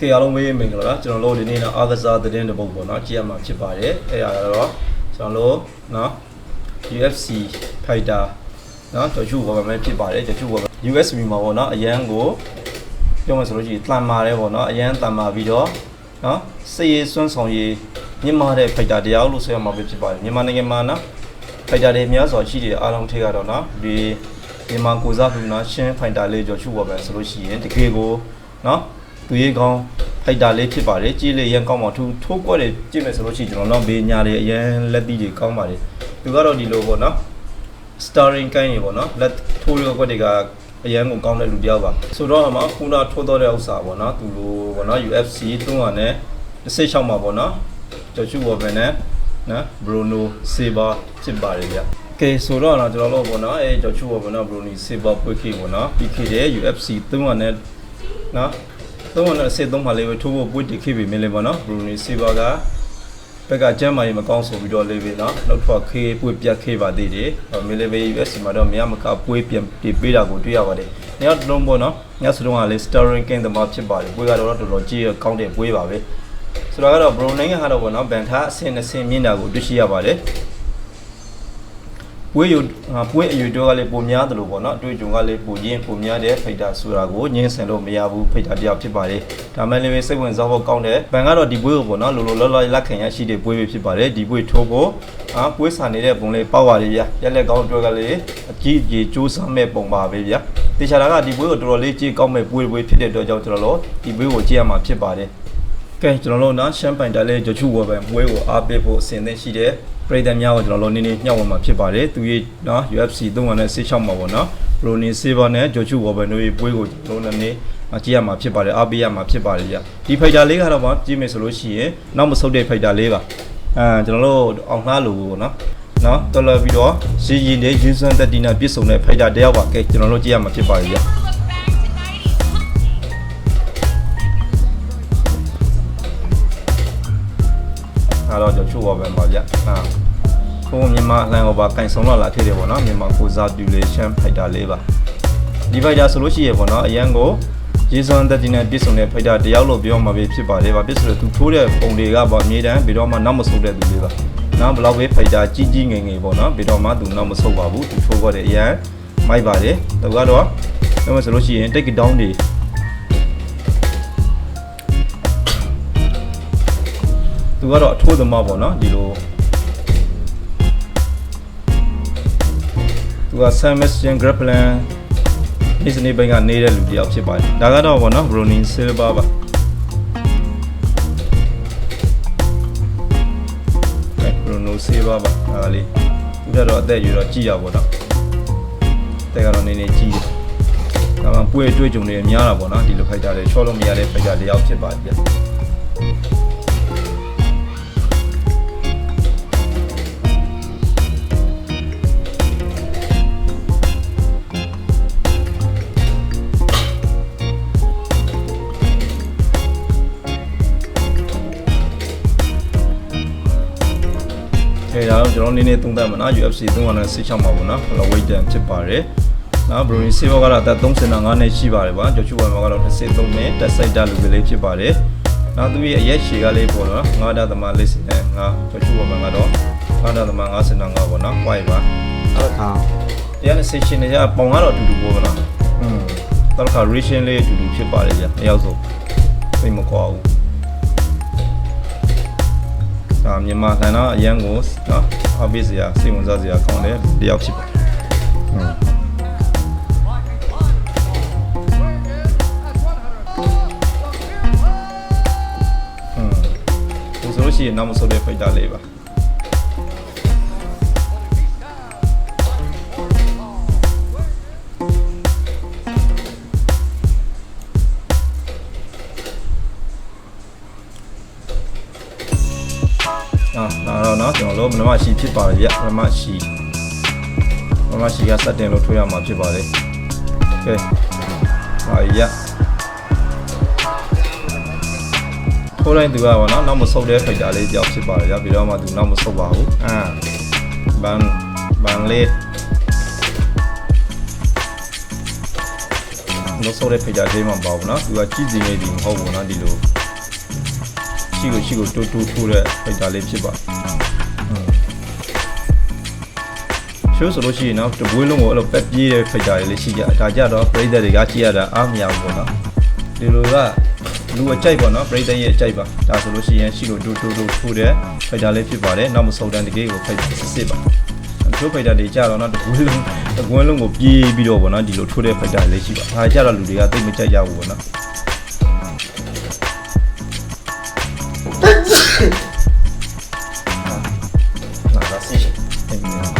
ခေအားလုံးပဲမင်္ဂလာပါကျွန်တော်တို့ဒီနေ့တော့အာကစားသတင်းတစ်ပုဒ်ပေါ့နော်ကြည့်ရမှာဖြစ်ပါတယ်အဲ့ဒါကတော့ကျွန်တော်တို့နော် UFC fighter နော်တချို့ဘာမှဖြစ်ပါတယ်တချို့ဘာ USB မှာပေါ့နော်အရန်ကိုပြောမှဆိုလို့ရှိရင်တန်မာတယ်ပေါ့နော်အရန်တန်မာပြီးတော့နော်စေရစွမ်းဆောင်ရည်မြင့်မားတဲ့ fighter တရားလို့ဆိုရမှာပဲဖြစ်ပါတယ်မြန်မာနိုင်ငံမှာနော် fighter တွေများစွာရှိတယ်အားလုံးထိကတော့နော်ဒီမြန်မာကိုစားဘူးနော်ရှင်း fighter လေးကြော်ချူပါပဲဆိုလို့ရှိရင်တကယ်ကိုနော် သူရေးကောင်းဖိုက်တာလေးဖြစ်ပါတယ်ကြီးလေးရန်ကောင်းပါသူထိုးကွက်တွေကြည့်မယ်ဆိုလို့ရှိရင်ကျွန်တော်တို့ဘေးညာတွေအရန်လက်သီးတွေကောင်းပါတယ်သူကတော့ဒီလိုပေါ့နော် starring ကိုင်းနေပေါ့နော်လက်ထိုးရကွက်တွေကအရန်ကိုကောင်းတဲ့လူတယောက်ပါဆိုတော့အမခုနထိုးတော့တဲ့ဥစ္စာပေါ့နော်သူလိုပေါ့နော် UFC 300နဲ့16မှာပေါ့နော်ကျော်ချူဘော်ဘယ်နဲ့နော် Bruno Silva ဖြစ်ပါတယ်ဗျကဲဆိုတော့တော့ကျွန်တော်တို့ပေါ့နော်အဲကျော်ချူဘော်ပေါ့နော် Bruno Silva ပွေးခေပေါ့နော်ပြီးခေတဲ့ UFC 300နဲ့နော် သုံးဝန်နဲ့စစ်သုံးပါလေးပဲထိုးဖို့ပွေးတိခေပြီမင်းလေးပေါ့နော်ဘရူနီစီဘာကဘက်ကကျမ်းမာရေးမကောင်းဆိုပြီးတော့လေးပဲနော်နောက်တစ်ခါခေပွေးပြတ်ခေပါသေးတယ်မင်းလေးပဲ US မှာတော့မရမကပွေးပြန်ပြပေးတာကိုတွေ့ရပါတယ်။နောက်တစ်လုံးပေါ့နော်ညစလုံးကလေး Starring King တမဖြစ်ပါတယ်ပွေးကတော့တော်တော်ကြီးကောင်းတဲ့ပွေးပါပဲ။ဆိုတော့ကတော့ဘရူနိုင်ငံကတော့ပေါ့နော်ဗန်ထားအဆင့်အဆင့်မြင့်တာကိုတွေ့ရှိရပါတယ်။ ပွေးယူပွေးအယူတော့ကလေးပုံများတယ်လို့ပေါ့နော်အတွေ့အကြုံကလေးပုံရင်းပုံများတဲ့ဖိတ်တာဆိုတာကိုညှင်းဆင်လို့မရဘူးဖိတ်တာတယောက်ဖြစ်ပါတယ်ဒါမှလည်းပဲစိတ်ဝင်စားဖို့ကောင်းတယ်ဘန်ကတော့ဒီပွေးကိုပေါ့နော်လိုလိုလောလောလက်ခံရရှိတဲ့ပွေးပဲဖြစ်ပါတယ်ဒီပွေးထိုးဖို့အာပွေးဆန်နေတဲ့ပုံလေးပေါက်ပါလေဗျာရက်လက်ကောင်းအတွက်ကလေးအကြီးကြီးစူးစမ်းမဲ့ပုံပါပဲဗျာတေချာတာကဒီပွေးကိုတော်တော်လေးကြည့်ကောင်းမဲ့ပွေးပွေးဖြစ်တဲ့အတွက်ကြောင့်ကျွန်တော်တို့ဒီပွေးကိုကြည့်ရမှာဖြစ်ပါတယ် ကဲကျွန်တော်တို့နော်ရှမ်းပိုင်တိုင်လေးဂျချူဝယ်ပန်ပွဲကိုအားပေးဖို့အစဉ်သင့်ရှိတဲ့ပြည်သူများကိုကျွန်တော်တို့နည်းနည်းညှောက်ဝင်မှာဖြစ်ပါတယ်သူရဲ့နော် UFC 316မှာပေါ့နော်ရိုနီဆေးဘာနဲ့ဂျချူဝယ်ပန်တို့ရဲ့ပွဲကိုကျွန်တော်တို့နည်းနည်းကြည့်ရမှာဖြစ်ပါတယ်အားပေးရမှာဖြစ်ပါတယ်ဗျဒီဖိုက်တာလေးကတော့ဗောကြည့်မယ်ဆိုလို့ရှိရင်နောက်မဆုတ်တဲ့ဖိုက်တာလေးပါအဲကျွန်တော်တို့အောင်နှားလို့ပေါ့နော်နော်တော်တော်ပြီးတော့ရည်ရည်လေးရင်းစွမ်းတက်တီနာပြည့်စုံတဲ့ဖိုက်တာတယောက်ပါကဲကျွန်တော်တို့ကြည့်ရမှာဖြစ်ပါတယ်ဗျ အဲ့တော့ကျွန်တော်ချိုးပါပဲပါဗျအာခုမြန်မာအလန်ကိုပါကင်ဆုံးတော့လာဖြစ်တယ်ပေါ့နော်မြန်မာကိုစားတူလေးရှမ်းဖိုက်တာလေးပါဒီဖိုက်တာဆိုလို့ရှိရပေါ့နော်အရန်ကိုရေစွမ်းတက်တင်နဲ့ပြည့်စုံတဲ့ဖိုက်တာတယောက်လို့ပြောမှာပဲဖြစ်ပါတယ်ဗာပြည့်စုံတဲ့သူထိုးတဲ့ပုံတွေကပေါ့အမြဲတမ်းဘယ်တော့မှနောက်မဆုတ်တဲ့သူလေးပါနော်ဘလောက်ပဲဖိုက်တာကြီးကြီးငယ်ငယ်ပေါ့နော်ဘယ်တော့မှသူနောက်မဆုတ်ပါဘူးသူထိုးတော့တဲ့အရန်မိုက်ပါတယ်သူကတော့ပြောမှဆိုလို့ရှိရင်တိတ်တောင်းတွေ သူကတော့အထိုးသမားပေါ့နော်ဒီလိုသူက Sebastian Grappling ဒီစနေဘိုင်းကနေတဲ့လူတယောက်ဖြစ်ပါတယ်ဒါကတော့ပေါ့နော် Bruni Silva ပါအဲ Bruno Silva ပါဒါလေးသူကတော့အသက်အရွယ်တော့ကြီးရပါတော့အသက်ကတော့နည်းနည်းကြီးတယ်ဒါမှပွေတွေ့ကြုံနေများတာပေါ့နော်ဒီလိုဖိုက်တာတွေချောလို့မရတဲ့ဖိုက်တာတယောက်ဖြစ်ပါတ ကျွန်တော်နည်းနည်းသုံးသပ်မှာနော် UFC 316မှာပေါ့နော်ဘယ်လို weight တန်ဖြစ်ပါတယ်နော် Bruni Silva ကတော့အသက်35နဲ့ရှိပါတယ်ဗျာကျော်ချူဝမ်မှာကတော့23နဲ့တက်ဆိုင်တာလူကလေးဖြစ်ပါတယ်နောက်သူရဲ့အရက်ရှည်ကလေးပေါ့နော်ငါးဒသမလေးစနဲ့ငါကျော်ချူဝမ်မှာကတော့ငါးဒသမ55ပေါ့နော် white ပါဟုတ်ကဲ့တရားနဲ့ session တွေကပုံကတော့အတူတူပေါ့နော်อืมတော့ခါ ration လေးအတူတူဖြစ်ပါတယ်ဗျာအရောက်ဆုံးသိမကွာဘူး မြန်မာဆန်တော့အရန်ကိုနော် hobby စရာစိတ်ဝင်စားစရာကောင်းတယ်တယောက်ဖြစ်ပါတယ်ဆိုလို့ရှိရင်နောက်မဆုံးတဲ့ fighter လေးပါ နော်ဒါတော့နော်ကျွန်တော်တို့မနမရှိဖြစ်ပါတယ်ဗျမနမရှိမနမရှိကစတင်လို့ထိုးရမှာဖြစ်ပါတယ်ကဲဟာရထိုးလိုက်သူကပေါ့နော်နောက်မဆုတ်တဲ့ဖိုက်တာလေးကြောက်ဖြစ်ပါတယ်ဗျပြီးတော့မှသူနောက်မဆုတ်ပါဘူးအာဘန်ဘန်လေးနောက်ဆုတ်တဲ့ဖိုက်တာလေးမှမပါဘူးနော်သူကကြည့်စီနေပြီမဟုတ်ဘူးနော်ဒီလို ရှိကိုရှိကိုတူတူထိုးတဲ့ဖိတ်တာလေးဖြစ်ပါရှိုးဆိုလို့ရှိရင်တော့တပွေးလုံးကိုအဲ့လိုပက်ပြေးတဲ့ဖိတ်တာလေးရှိကြဒါကြတော့ပရိသတ်တွေကကြည့်ရတာအားမရဘူးပေါ့နော်ဒီလိုကလူအကြိုက်ပေါ့နော်ပရိသတ်ရဲ့အကြိုက်ပါဒါဆိုလို့ရှိရင်ရှိကိုတူတူတူထိုးတဲ့ဖိတ်တာလေးဖြစ်ပါတယ်နောက်မဆုံးတန်းတကယ်ကိုဖိတ်စစ်စစ်ပါတို့ဖိုက်တာတွေကြတော့နော်တကွင်းလုံးတကွင်းလုံးကိုပြေးပြီးတော့ဗောနော်ဒီလိုထိုးတဲ့ဖိုက်တာလေးရှိပါ။ဒါကြတော့လူတွေကသိမကြိုက်ကြဘူးဗောနော်။ နာဒါစီရှိတယ်မြင်။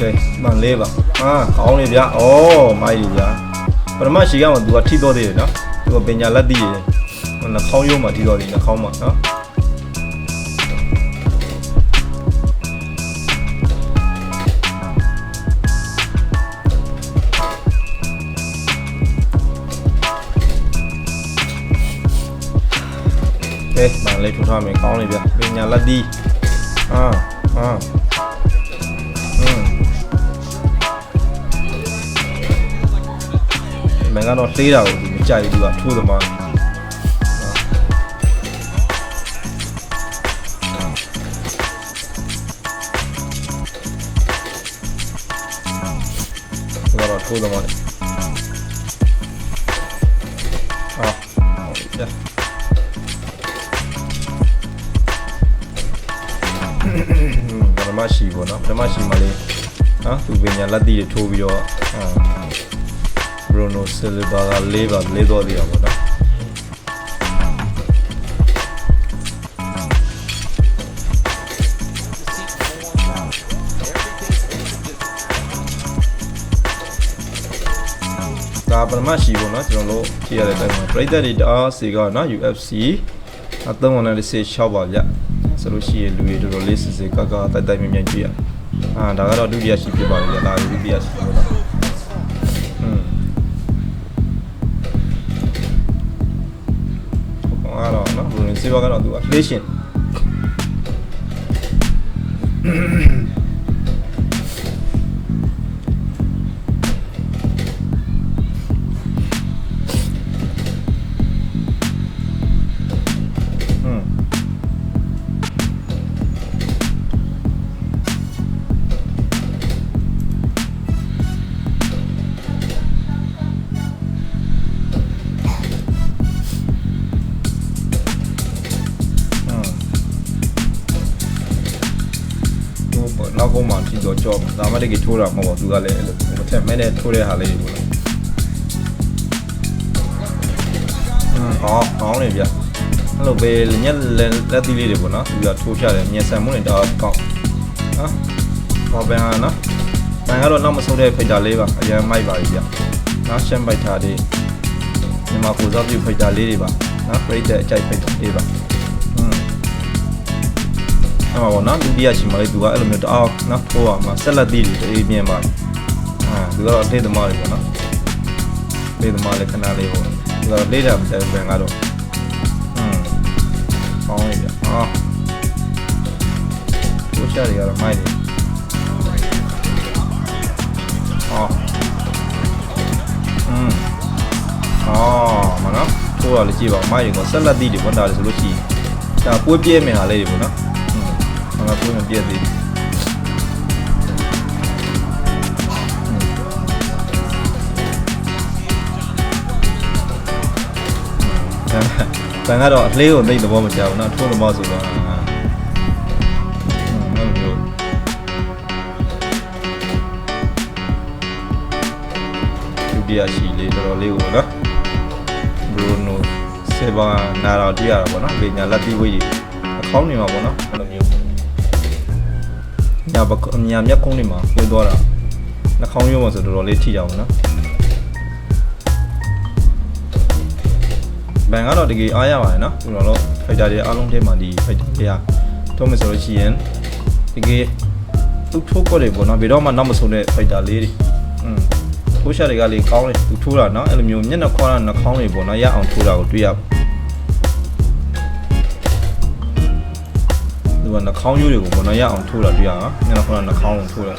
ကဲမန်လေးပါ။ဟာကောင်းနေဗျာ။အော်မိုက်ကြီးဗျာ။ပထမရှိကမှသူကထိတော့သေးတယ်နော်။သူကပညာလက်သိရယ်။နှာခေါင်းရိုးမှာထိတော့တယ်နှာခေါင်းမှာနော်။ ကဲမန်လေးထိုးထားမယ်ကောင်းလေဗျပညာလက်ဒီအာအာอืมမင်္ဂတော့သေးတာကိုဒီမကြိုက်ဘူးသူကထိုးသမားသူကတော့ထိုးသမား မရှိပေါ့နော်ပထမရှိမှလေးနော်သူပညာလက်တီတွေထိုးပြီးတော့အာဘရိုနိုဆီလဘာကလေးပါလေးတော့သေးတာပေါ့နော်ဒါပထမရှိပေါ့နော်ကျွန်တော်တို့ကြည့်ရတဲ့အတိုင်းမှာပရိသတ်တွေတအားစီကနော် UFC အသုံးဝင်တဲ့ဆေး6ပါဗျ ဆိုလို့ရှိရင်လူတွေတော်တော်လေးစစ်စစ်ကကတိုက်တိုက်မြင်မြင်ကြည့်ရအာဒါကတော့ဒုတိယရှိဖြစ်ပါလေဗျဒါဒုတိယရှိပေါ့နော်อืมဟုတ်ကတော့နော်ဘယ်လိုစေဘာကတော့သူကလေး automatic ကြီးထိုးတာမဟုတ်ဘူးသူကလည်းအဲ့လိုမထက်မဲနဲ့ထိုးတဲ့ဟာလေးတွေပေါ့နော်ဟောကောင်းနေဗျအဲ့လိုပဲညက်လက်သီးလေးတွေပေါ့နော်သူကထိုးပြတယ်မြန်ဆန်မှုနဲ့တော့ကောက်နော်ပေါ်ပန်ဟာနော်မန်ကတော့နောက်မဆုံးတဲ့ဖိတ်တာလေးပါအရင်မိုက်ပါပြီဗျနော်ရှမ်းပိုက်တာလေးမြန်မာကိုစားပြုဖိတ်တာလေးတွေပါနော်ပြိတ္တအကြိုက်ဖိတ်တာလေးပါ အဲ့မှာပေါ့နော်ဒုတိယရှင်မလေးသူကအဲ့လိုမျိုးတအားနော်ဟိုကမှာဆက်လက်သီးတွေအေးမြင်ပါအာသူကတော့အထိတ်သမားတွေပေါ့နော်အထိတ်သမားလေးခဏလေးပေါ့သူကတော့လေးတာမဆိုင်ဘန်ကတော့อืมကောင်းပြီအာကိုချရီကတော့မိုက်တယ်အာอืมအော်မနော်ထိုးရလေကြည့်ပါမိုက်တွေကဆက်လက်သီးတွေပေါ့တာလေဆိုလို့ရှိရင်ဒါပွေးပြဲမြင်တာလေးတွေပေါ့နော် ငါပြောမပြည့်သေးဘူးဘန်ကတော့အလေးကိုသိတဲ့ဘောမကြောက်ဘူးနော်ထိုးလို့မဆိုတော့ဒီရရှိလေးတော်တော်လေးကိုနော်ဘရူနိုဆေဘာနာတော်တိရတာပေါ့နော်လေညာလက်တီဝေးကြီးအကောင်းနေမှာပေါ့နော်အဲ့လိုမျိုး ညာဘညာမျက်ခုံးနေမှာဝေးသွားတာနှာခေါင်းရိုးမှာဆိုတော်တော်လေးထိကြအောင်နော်ဘန်ကတော့တကယ်အားရပါတယ်နော်ကျွန်တော်တို့ဖိုက်တာတွေအားလုံးထဲမှာဒီဖိုက်တာတွေတော့မဆိုလို့ရှိရင်တကယ်သူ့ထိုးကော့တွေပေါ့နော်ဘယ်တော့မှနောက်မဆုံးတဲ့ဖိုက်တာလေးတွေอืมထိုးရှာတွေကလေကောင်းတယ်သူထိုးတာနော်အဲ့လိုမျိုးမျက်နှာခွာတာနှာခေါင်းတွေပေါ့နော်ရအောင်ထိုးတာကိုတွေ့ရ သူကနှာခေါင်းရိုးတွေကိုပေါ့နော်ရအောင်ထိုးတာတွေ့ရနော်မျက်နှာခွာတာနှာခေါင်းကိုထိုးတာ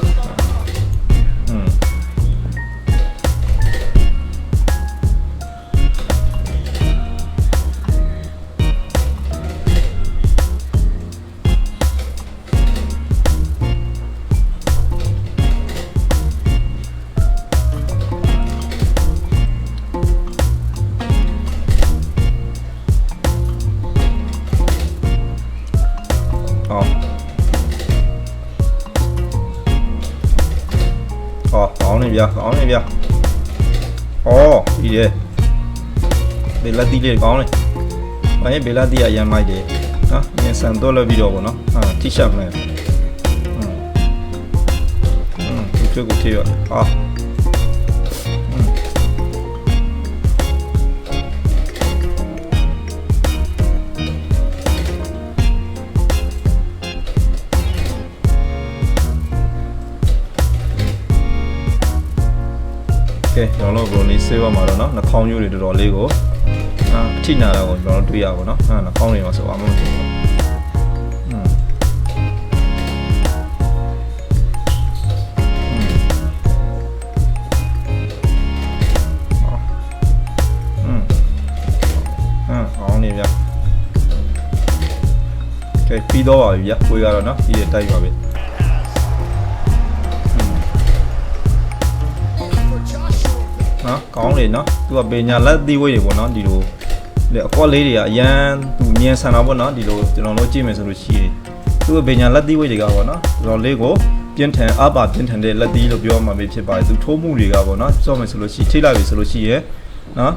ဗျာအော်ဒီလေဘေလာတီလေးကောင်းလေဘာရင်ဘေလာတီကရမ်းမိုက်တယ်နော်ညဆန်တော့လပြီးတော့ဗောနော်ဟာတိရှပ်မယ်อืมอืมဒီချက်ကိုထေးရဟာอื ကဲကျွန်တော်တို့ဘရိုနီဆေးပါမှာတော့နော်နှာခေါင်းရိုးတွေတော်တော်လေးကိုအာအထိနာတာကိုကျွန်တော်တို့တွေ့ရပါတော့နော်အာနှာခေါင်းတွေမှာဆိုအမှမဖြစ်ဘူးอืมอืมအာအောင်းနေဗျကဲပြီးတော့ပါပြီဗျကိုယ်ကတော့နော်ဒီတိုက်ပါပြီ နော်ကောင်းလေနော်သူကပညာလက်သီးဝိတ်တွေပေါ့နော်ဒီလိုလေအကွက်လေးတွေကအရန်သူမြင်ဆန်တာပေါ့နော်ဒီလိုကျွန်တော်တို့ကြည့်မယ်ဆိုလို့ရှိရင်သူကပညာလက်သီးဝိတ်တွေကပေါ့နော်တော်တော်လေးကိုပြင်းထန်အပါပြင်းထန်တဲ့လက်သီးလို့ပြောမှဖြစ်ပါတယ်သူထိုးမှုတွေကပေါ့နော်စောမယ်ဆိုလို့ရှိထိလိုက်ပြီဆိုလို့ရှိရင်နော်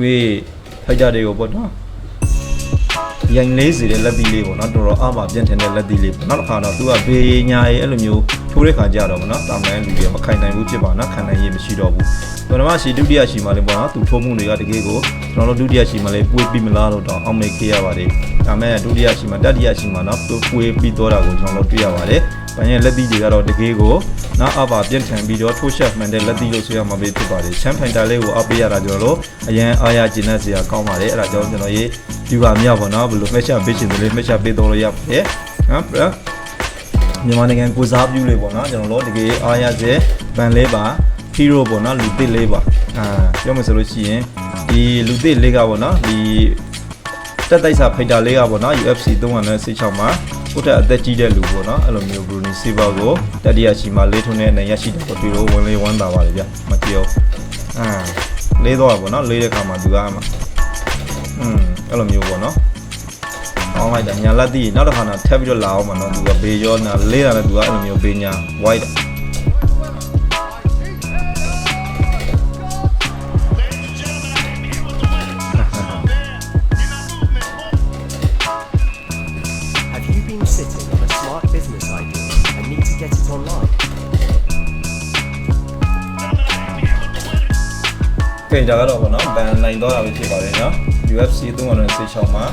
ဝေးဖိုက်တာတွေကိုပေါ့နော်ရိုင်လေးစီတဲ့လက်သီးလေးပေါ့နော်တော်တော်အားမပြင်းထန်တဲ့လက်သီးလေးပေါ့နောက်တစ်ခါတော့သူကဘေးညာရေးအဲ့လိုမျိုး ထိုးတဲ့ခါကြတော့ပေါ့နော်တာမန်လူတွေမခိုင်နိုင်ဘူးဖြစ်ပါနော်ခံနိုင်ရေးမရှိတော့ဘူးပထမရှိဒုတိယရှိမှလည်းပေါ့နော်သူထိုးမှုတွေကတကယ်ကိုကျွန်တော်တို့ဒုတိယရှိမှလည်းပွေးပြီးမလားလို့တော့အောက်မေ့ခဲ့ရပါတယ်ဒါမဲ့ဒုတိယရှိမှတတိယရှိမှနော်သူပွေးပြီးတော့တာကိုကျွန်တော်တို့တွေ့ရပါတယ်။ဘာရဲ့လက်သီးတွေကတော့တကယ်ကိုနောက်အပါပြင်းထန်ပြီးတော့ထိုးရှက်မှန်တဲ့လက်သီးလို့ဆိုရမှာပဲဖြစ်ပါတယ်။ချမ်းဖိုင်တာလေးကိုအပေးရတာကျွန်တော်တို့အရန်အားရကျင်တဲ့စရာကောင်းပါတယ်။အဲ့ဒါကြောင့်ကျွန်တော်ရေးဒီပါမြောက်ပေါ့နော်ဘယ်လိုမှတ်ချက်ပေးချင်တယ်လဲမှတ်ချက်ပေးတော့လို့ရပါတယ်။နော်ပြ မြန်မာနိုင်ငံကိုစားပြုလေးပေါ့နော်ကျွန်တော်တို့တကယ်အားရစေဗန်လေးပါဟီးရိုပေါ့နော်လူသစ်လေးပါအာပြောမယ်ဆိုလို့ရှိရင်ဒီလူသစ်လေးကပေါ့နော်ဒီတက်တိုက်စာဖိုက်တာလေးကပေါ့နော် UFC 316မှာကိုတက်အသက်ကြီးတဲ့လူပေါ့နော်အဲ့လိုမျိုး Bruni Silva ကိုတတိယချီမှာလေးထုံးတဲ့အနေရရှိတဲ့ကိုတွေ့လို့ဝင်လေးဝမ်းသာပါလေဗျမပြောအာလေးတော့ပေါ့နော်လေးတဲ့ခါမှာသူကမှอืมအဲ့လိုမျိုးပေါ့နော် အောင်းလိုက်တာညာလက်တီးနောက်တစ်ခါတော့ထပ်ပြီးတော့လာအောင်မှာနော်သူကဘေးရောနာလေးတာလည်းသူကအဲ့လိုမျိုးဘေးညာ white Have you been sitting on a smart business idea and need to get it online? ကဲဒါကတော့ဗောနော်ဘန်နိုင်တော့တာပဲဖြစ်ပါတယ်နော် UFC 316မှာ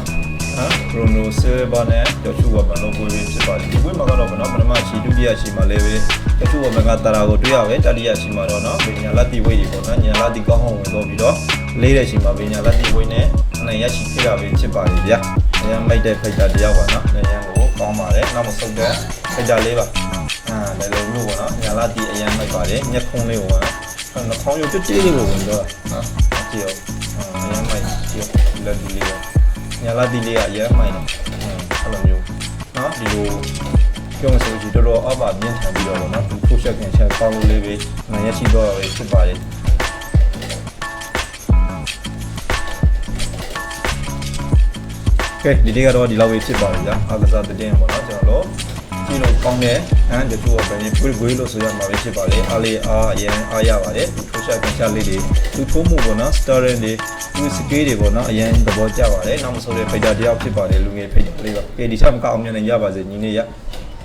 ဟာ Bruno Silva နဲ့ Joshua Weban လို့ပွဲပဲဖြစ်ပါတယ်ဒီပွဲမှာကတော့ဗောနော်ပထမရှိဒုတိယရှိမှာလည်းပဲ Joshua Weban ကတာရာကိုတွေ့ရပဲတတိယရှိမှာတော့နော်ဗညာလက်တီဝိတ်တွေပေါ့နော်ညာလက်တီကောင်းအောင်ဝင်တော့ပြီးတော့လေးတဲ့ရှိမှာဗညာလက်တီဝိတ်နဲ့အနိုင်ရရှိခဲ့တာပဲဖြစ်ပါတယ်ဗျာအရင်မိုက်တဲ့ဖိတ်တာတယောက်ပါနော်အရင်ကိုကောင်းပါတယ်နောက်မဆုတ်တဲ့ဖိတ်တာလေးပါအာလည်းလည်းမျိုးပေါ့နော်ညာလက်တီအရင်မိုက်ပါတယ်ညက်ခုံးလေးကိုပေါ့နော်အဲ့တော့ခေါင်းရုပ်တိတိလေးကိုဝင်တော့နော်ကြည့်အောင်အရင်မိုက်ကြည့်လက်ဒီလေး ညာလာဒီလေးကအရင်မိုက်နော်အဲ့လိုမျိုးနော်ဒီလိုပြောမစလို့ဒီတော်တော်အပါမြင့်ထန်ပြီးတော့ဗောနော်သူထိုးချက်ခင်ချက်ပေါင်းလို့လေးပဲနိုင်ရရှိတော့ပဲဖြစ်ပါလေကဲဒီလေးကတော့ဒီလောက်ပဲဖြစ်ပါလိမ့်ဗျာအားကစားတဲ့တင်ပေါ့နော်ကျွန်တော်တို့ ကြည့်လို့ကောင်းတယ်ဟမ်ဒီလိုပဲပွေးပွေးလို့ဆိုရမှာပဲဖြစ်ပါလေအားလေးအားအရင်အားရပါတယ်သူထိုးချက်ခင်ချက်လေးတွေသူထိုးမှုပေါ့နော် starring တွေသူစကေးတွေပေါ့နော်အရင်သဘောကျပါတယ်နောက်မဆိုတဲ့ဖိတ်တာတယောက်ဖြစ်ပါတယ်လူငယ်ဖိတ်တာလေးပါကဲဒီချက်မကအောင်မြင်နေရပါစေညီလေးရ